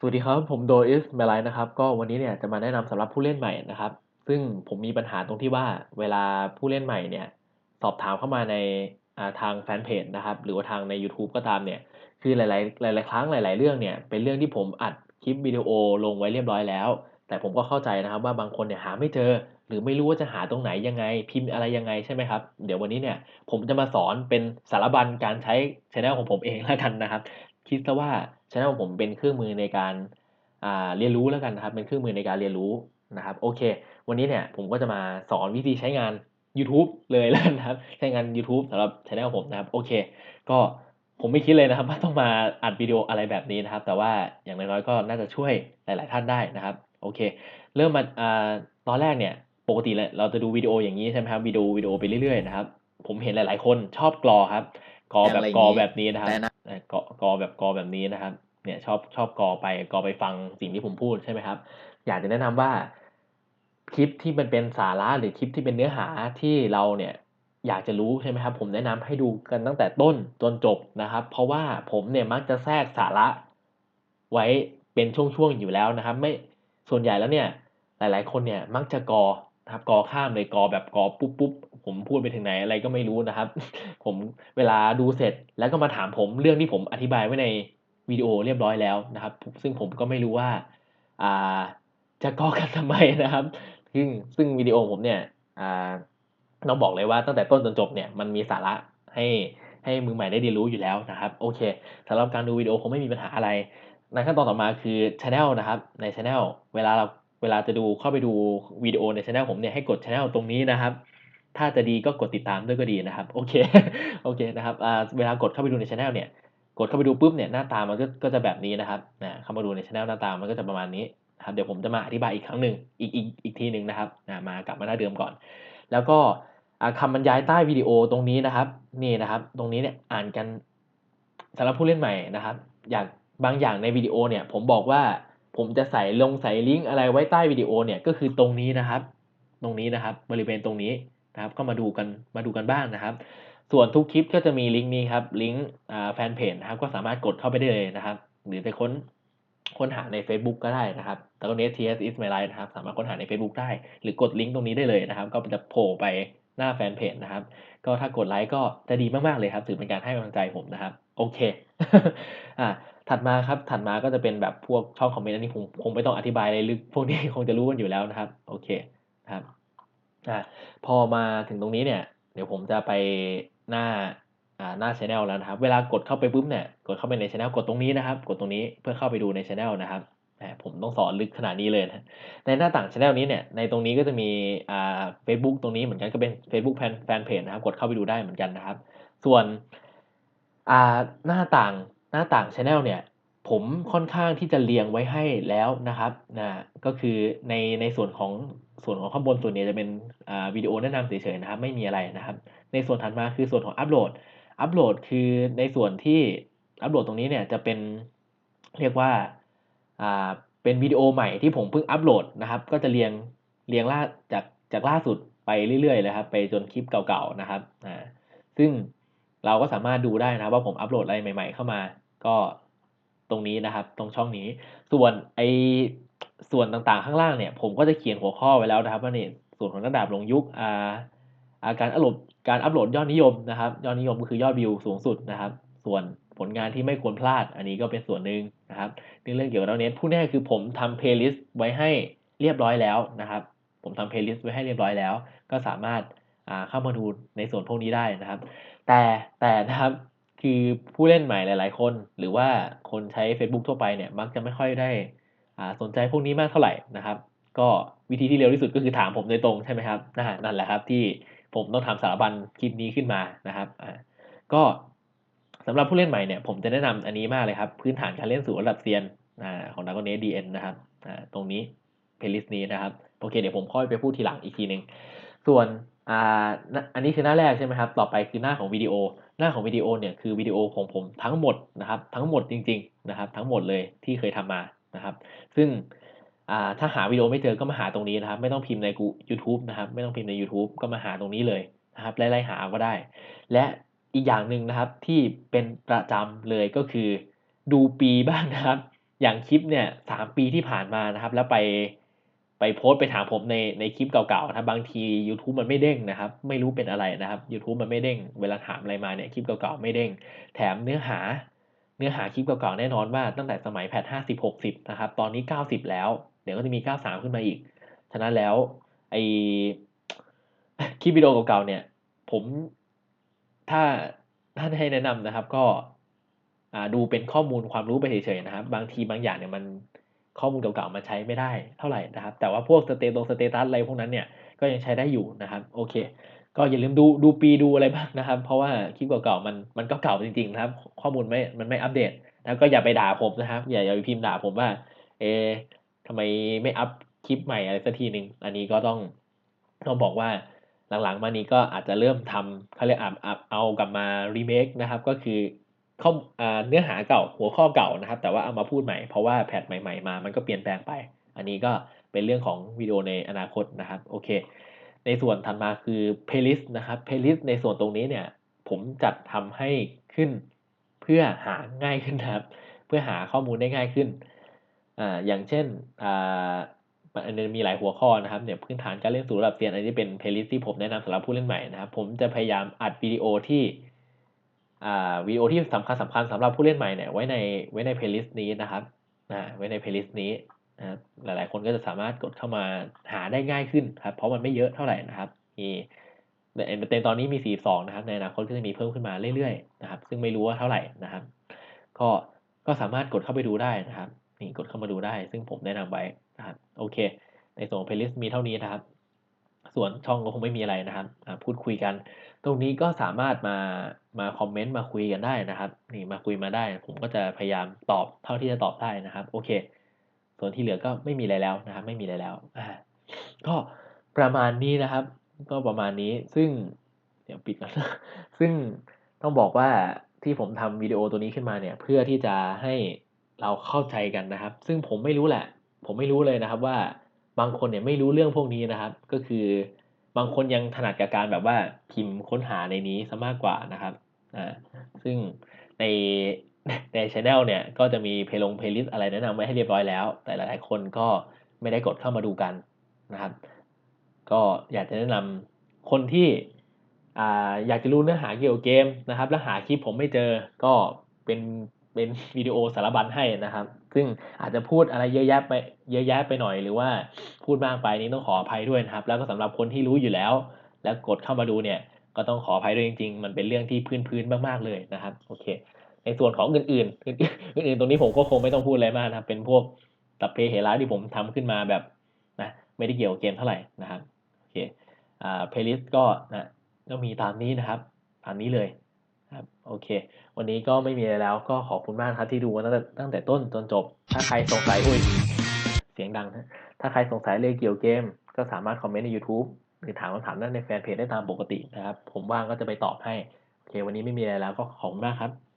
สวัสดีครับ ผมโดอิสเมลัยนะครับ ก็วันนี้เนี่ยจะมาแนะนำสำหรับผู้เล่นใหม่นะครับ ซึ่งผมมีปัญหาตรงที่ว่าเวลาผู้เล่นใหม่เนี่ยสอบถามเข้ามาในาทางแฟนเพจนะครับ หรือว่าทางในยูทูบก็ตามเนี่ย คือหลาย ๆ หลาย ๆ ครั้งหลาย ๆ เรื่องเนี่ย เป็นเรื่องที่ผมอัดคลิปวิดีโอลงไว้เรียบร้อยแล้ว แต่ผมก็เข้าใจนะครับว่าบางคนเนี่ยหาไม่เจอ หรือไม่รู้ว่าจะหาตรงไหนยังไง พิมพ์อะไรยังไงใช่ไหมครับ เดี๋ยววันนี้เนี่ยผมจะมาสอนเป็นสารบัญการใช้ช anel ของผมเองแล้วกันนะครับ คิดซะว่า ช anel ของผมเป็นเครื่องมือในการอ่าเรียนรู้แล้วกันนะครับ เป็นเครื่องมือในการเรียนรู้นะครับ โอเค วันนี้เนี่ยผมก็จะมาสอนวิธีใช้งานยูทูบเลยแล้วกันนะครับ ใช้งานยูทูบสำหรับช anel ผมนะครับ โอเค ก็ผมไม่คิดเลยนะครับว่าต้องมาอัดวิดีโออะไรแบบนี้นะครับ แต่ว่าอย่างน้อยๆก็น่าจะช่วยหลาย ๆ ท่านได้นะครับ โอเค เริ่มมาอ่าตอนแรกเนี่ยปกติเลยเราจะดูวิดีโออย่างงี้ใช่ไหมครับวิดีโอวิดีโอไปเรื่อยๆนะครับ ผมเห็นหลาย ๆ คนชอบกรอครับกรออย่างแบบอะไรกรองี้แบบนี้นะครับแนะนเออกอกอแบบกอแบบนี้นะครับ เนี่ยชอบชอบกอไปกอไปฟังสิ่งที่ผมพูดใช่ไหมครับ อยากจะแนะนำว่าคลิปที่มันเป็นสาระหรือคลิปที่เป็นเนื้อหาที่เราเนี่ยอยากจะรู้ใช่ไหมครับ ผมแนะนำให้ดูกันตั้งแต่ต้นจนจบนะครับ เพราะว่าผมเนี่ยมักจะแทรกสาระไว้เป็นช่วงๆอยู่แล้วนะครับ ไม่ส่วนใหญ่แล้วเนี่ยหลาย ๆ คนเนี่ยมักจะกอนะครับกอข้ามเลยกอแบบกอปุ๊บๆ ผมพูดไปถึงไหนอะไรก็ไม่รู้นะครับ ผมเวลาดูเสร็จแล้วก็มาถามผมเรื่องที่ผมอธิบายไว้ในวิดีโอเรียบร้อยแล้วนะครับ ซึ่งผมก็ไม่รู้ว่าอ่าจะกรอกันทำไมนะครับ ซึ่งซึ่งวิดีโอผมเนี่ยอ่าต้องบอกเลยว่าตั้งแต่ต้นจนจบเนี่ยมันมีสาระให้ให้มือใหม่ได้เรียนรู้อยู่แล้วนะครับ โอเคสำหรับการดูวิดีโอคงไม่มีปัญหาอะไรในขั้นตอนต่อมาคือ channel นะครับใน channel เวลาเราเวลาจะดูเข้าไปดูวิดีโอใน channel ผมเนี่ยให้กด channel ตรงนี้นะครับ ถ้าจะดีก็กดติดตามด้วยก็ดีนะครับ โอเค โอเคนะครับเวลากดเข้าไปดูใน channel เนี่ย กดเข้าไปดูปุ๊บเนี่ยหน้าตามันก็ก็จะแบบนี้นะครับนะเข้ามาดูใน channel หน้าตามันก็จะประมาณนี้นะครับเดี๋ยวผมจะมาอธิบายอีกครั้งหนึ่งอีกอีกอีกทีหนึ่งนะครับนะมากลับมาหน้าเดิมก่อน แล้วก็อ่าคำบรรยายใต้วิดีโอตรงนี้นะครับนี่นะครับ ตรงนี้เนี่ยอ่านกันสำหรับผู้เล่นใหม่นะครับ อยากบางอย่างในวิดีโอเนี่ย ผมบอกว่าผมจะใส่ลงใส่ลิงก์อะไรไว้ใต้วิดีโอเนี่ยก็คือตรงนี้นะครับ ตรงนี้นะครับ บริเวณตรงนี้ นะครับ ก็มาดูกันมาดูกันบ้างนะครับ ส่วนทุกคลิปก็จะมีลิงก์นี้ครับลิงก์แฟนเพจนะครับก็สามารถกดเข้าไปได้เลยนะครับ หรือไปค้นค้นหาใน Facebook ก็ได้นะครับแต่ก็ net ts is my life นะครับ สามารถค้นหาใน Facebook ได้ หรือกดลิงก์ตรงนี้ได้เลยนะครับ ก็จะโผล่ไปหน้าแฟนเพจนะครับ ก็ถ้ากดไลค์ก็จะดีมาก ๆ เลยครับ ถือเป็นการให้กำลังใจผมนะครับ โอเค อ่า ถัดมาครับ ถัดมาก็จะเป็นแบบพวกช่องคอมเมนต์อันนี้ผมคงไม่ต้องอธิบายอะไรลึก พวกนี้คงจะรู้กันอยู่แล้วนะครับ โอเคนะครับ อ่าพอมาถึงตรงนี้เนี่ย เดี๋ยวผมจะไปหน้าอ่าหน้า channel แล้วนะครับ เวลากดเข้าไปปุ๊บเนี่ย กดเข้าไปใน channel กดตรงนี้นะครับ กดตรงนี้เพื่อเข้าไปดูใน channel นะครับผมต้องสอนลึกขนาดนี้เลยนะในหน้าต่าง channel นี้เนี่ย ในตรงนี้ก็จะมีอ่าเฟซบุ๊กตรงนี้เหมือนกันก็เป็น Facebook แฟนแฟนเพจนะครับ กดเข้าไปดูได้เหมือนกันนะครับ ส่วนอ่าหน้าต่างหน้าต่าง channel เนี่ย ผมค่อนข้างที่จะเรียงไว้ให้แล้วนะครับนะก็คือในในส่วนของส่วนของข้างบนส่วนนี้จะเป็นวิดีโอแนะนำเฉยๆนะครับ ไม่มีอะไรนะครับ ในส่วนถัดมาคือส่วนของอัปโหลดอัปโหลดคือในส่วนที่อัปโหลดตรงนี้เนี่ยจะเป็นเรียกว่าอ่าเป็นวิดีโอใหม่ที่ผมเพิ่งอัปโหลดนะครับ ก็จะเรียงเรียงล่าจากจากล่าสุดไปเรื่อยๆเลยครับ ไปจนคลิปเก่าๆนะครับอ่าซึ่งเราก็สามารถดูได้นะครับว่าผมอัปโหลดอะไรใหม่ ๆ เข้ามา ก็ ตรงนี้นะครับ ตรงช่องนี้ ส่วนไอส่วนต่างๆข้างล่างเนี่ย ผมก็จะเขียนหัวข้อไว้แล้วนะครับว่านี่ส่วนของระดับลงยุคอ่าอาการอัปโหลดการอัปโหลดยอดนิยมนะครับ ยอดนิยมก็คือยอดวิวสูงสุดนะครับ ส่วนผลงานที่ไม่ควรพลาด อันนี้ก็เป็นส่วนหนึ่งนะครับในเรื่องเกี่ยวกับเน็ตผู้แน่คือผมทำเพลย์ลิสต์ไว้ให้เรียบร้อยแล้วนะครับ ผมทำเพลย์ลิสต์ไว้ให้เรียบร้อยแล้ว ก็สามารถเข้ามาดูในส่วนพวกนี้ได้นะครับ แต่แต่นะครับ คือผู้เล่นใหม่หลาย ๆ คน หรือว่าคนใช้ Facebook ทั่วไปเนี่ยมักจะไม่ค่อยได้สนใจพวกนี้มากเท่าไหร่นะครับ ก็วิธีที่เร็วที่สุดก็คือถามผมโดยตรงใช่ไหมครับนั่นแหละครับที่ผมต้องทำสารบัญคลิปนี้ขึ้นมานะครับก็สำหรับผู้เล่นใหม่เนี่ยผมจะแนะนำอันนี้มากเลยครับ พื้นฐานการเล่นสู่ระดับเซียนอของดากอนเนสดีเอ็นนะครับตรงนี้เพลย์ลิสต์นี้นะครับโอเคเดี๋ยวผมค่อยไปพูดทีหลังอีกทีหนึ่งส่วนออันนี้คือหน้าแรกใช่ไหมครับ ต่อไปคือหน้าของวิดีโอ หน้าของวิดีโอเนี่ยคือวิดีโอของผมทั้งหมดนะครับทั้งหมดจริงๆนะครับทั้งหมดเลยที่เคยทำมานะครับ ซึ่งถ้าหาวิดีโอไม่เจอก็มาหาตรงนี้นะครับ ไม่ต้องพิมพ์ในกู YouTube นะครับไม่ต้องพิมพ์ใน YouTube ก็มาหาตรงนี้เลยนะครับไล่ๆหาก็ได้ และอีกอย่างหนึ่งนะครับที่เป็นประจำเลยก็คือ ดูปีบ้างนะครับ อย่างคลิปเนี่ยสามปีที่ผ่านมานะครับ แล้วไป ไปโพสไปถามผมในในคลิปเก่าๆนะบางที YouTube มันไม่เด้งนะครับ ไม่รู้เป็นอะไรนะครับ YouTube มันไม่เด้ง เวลาถามอะไรมาเนี่ยคลิปเก่าๆไม่เด้ง แถมเนื้อหา เนื้อหาคลิปเก่าๆแน่นอนว่าตั้งแต่สมัยแพทห้าสิบหกสิบนะครับ ตอนนี้เก้าสิบแล้ว เดี๋ยวก็จะมีเก้าสามขึ้นมาอีก ฉะนั้นแล้วไอคลิปวิดีโอเก่าๆเนี่ย ผมถ้าถ้านให้แนะนำนะครับ ก็ดูเป็นข้อมูลความรู้ไปเฉยๆนะครับ บางทีบางอย่างเนี่ยมัน ข้อมูลเก่าๆมันใช้ไม่ได้เท่าไหร่นะครับ แต่ว่าพวกสเตตสเตตัสอะไรพวกนั้นเนี่ยก็ยังใช้ได้อยู่นะครับโอเค ก็อย่าลืมดูดูปีดูอะไรบ้างนะครับ เพราะว่าคลิปเก่าๆมันมันก็เก่าจริงๆนะครับ ข้อมูลไม่มันไม่อัปเดตแล้วก็อย่าไปด่าผมนะครับ อย่าอย่าไปพิมพ์ด่าผมว่า เอะทำไมไม่อัพคลิปใหม่อะไรสักทีหนึ่งอันนี้ก็ต้องต้องบอกว่าหลังๆมานี้ก็อาจจะเริ่มทำเขาเรียกอ่าเอากลับมารีเมคนะครับ ก็คือ ข้อเนื้อหาเก่าหัวข้อเก่านะครับ แต่ว่าเอามาพูดใหม่เพราะว่าแพทใหม่ๆมามันก็เปลี่ยนแปลงไป อันนี้ก็เป็นเรื่องของวิดีโอในอนาคตนะครับโอเค ในส่วนถัดมาคือ playlist นะครับ playlist ในส่วนตรงนี้เนี่ยผมจัดทำให้ขึ้นเพื่อหาง่ายขึ้นครับ เพื่อหาข้อมูลได้ง่ายขึ้นอ่าอย่างเช่นอ่าอันมีหลายหัวข้อนะครับเนี่ยพื้นฐานการเล่นสู่ระดับเซียนอันนี้เป็นเพลย์ลิสต์ที่ผมแนะนำสำหรับผู้เล่นใหม่นะครับ ผมจะพยายามอัดวิดีโอที่ วิดีโอที่สำคัญสำคัญสำหรับผู้เล่นใหม่เนี่ยไว้ในไว้ในเพลย์ลิสต์นี้นะครับอ่าไว้ในเพลย์ลิสต์นี้นะครับหลายๆ คนก็จะสามารถกดเข้ามาหาได้ง่ายขึ้นครับ เพราะมันไม่เยอะเท่าไหร่นะครับมีในเตอนนี้มี 42 นะครับ ในอนาคตก็จะมีเพิ่มขึ้นมาเรื่อยๆ นะครับ ซึ่งไม่รู้ว่าเท่าไหร่นะครับ ก็ ก็สามารถกดเข้าไปดูได้นะครับ นี่กดเข้ามาดูได้ ซึ่งผมแนะนำไว้นะครับ โอเค ในส่วนเพลย์ลิสต์มีเท่านี้นะครับ ส่วนช่องก็คงไม่มีอะไรนะครับ พูดคุยกัน ตรงนี้ก็สามารถมามาคอมเมนต์มาคุยกันได้นะครับ นี่มาคุยมาได้ ผมก็จะพยายามตอบเท่าที่จะตอบได้นะครับ โอเค ส่วนที่เหลือก็ไม่มีอะไรแล้วนะครับ ไม่มีอะไรแล้วอ่าก็ประมาณนี้นะครับ ก็ประมาณนี้ซึ่งเดี๋ยวปิดกันซึ่งต้องบอกว่าที่ผมทำวิดีโอตัวนี้ขึ้นมาเนี่ย เพื่อที่จะให้เราเข้าใจกันนะครับ ซึ่งผมไม่รู้แหละ ผมไม่รู้เลยนะครับว่าบางคนเนี่ยไม่รู้เรื่องพวกนี้นะครับ ก็คือ บางคนยังถนัดกับการแบบว่าพิมพ์ค้นหาในนี้ซะมากกว่านะครับอ่าซึ่งในในช anel เนี่ยก็จะมีเพลงเพลย์ลิสอะไรแนะนำไว้ให้เรียบร้อยแล้ว แต่หลายๆคนก็ไม่ได้กดเข้ามาดูกันนะครับ ก็อยากจะแนะนำคนที่อ่าอยากจะรู้เนื้อหาเกี่ยวกับเกมนะครับ แล้วหาคลิปผมไม่เจอก็เป็น เป็นวิดีโอสารบัญให้นะครับ ซึ่งอาจจะพูดอะไรเยอะแยะไปเยอะแยะไปหน่อยหรือว่าพูดมากไปนี้ต้องขออภัยด้วยนะครับ แล้วก็สำหรับคนที่รู้อยู่แล้ว แล้วกดเข้ามาดูเนี่ย ก็ต้องขออภัยด้วยจริง ๆ มันเป็นเรื่องที่พื้นๆมากๆเลยนะครับโอเค ในส่วนของอื่นๆอื่นๆตรงนี้ผมก็คงไม่ต้องพูดอะไรมากนะครับ เป็นพวกตับเพเหระที่ผมทำขึ้นมาแบบนะไม่ได้เกี่ยวกับเกมเท่าไหร่นะครับโอเคอ่าเพลย์ลิสต์ก็นะก็มีตามนี้นะครับตามนี้เลย ครับโอเค วันนี้ก็ไม่มีอะไรแล้วก็ขอบคุณมากครับที่ดูมาตั้งแต่ตั้งแต่ต้นจนจบ ถ้าใครสงสัยอุ้ยเสียงดังนะถ้าใครสงสัยเรื่องเกี่ยวเกม ก็สามารถคอมเมนต์ใน YouTube หรือถามคำถามได้ในแฟนเพจได้ตามปกตินะครับ ผมว่างก็จะไปตอบให้ โอเค วันนี้ไม่มีอะไรแล้วก็ขอบคุณมากครับ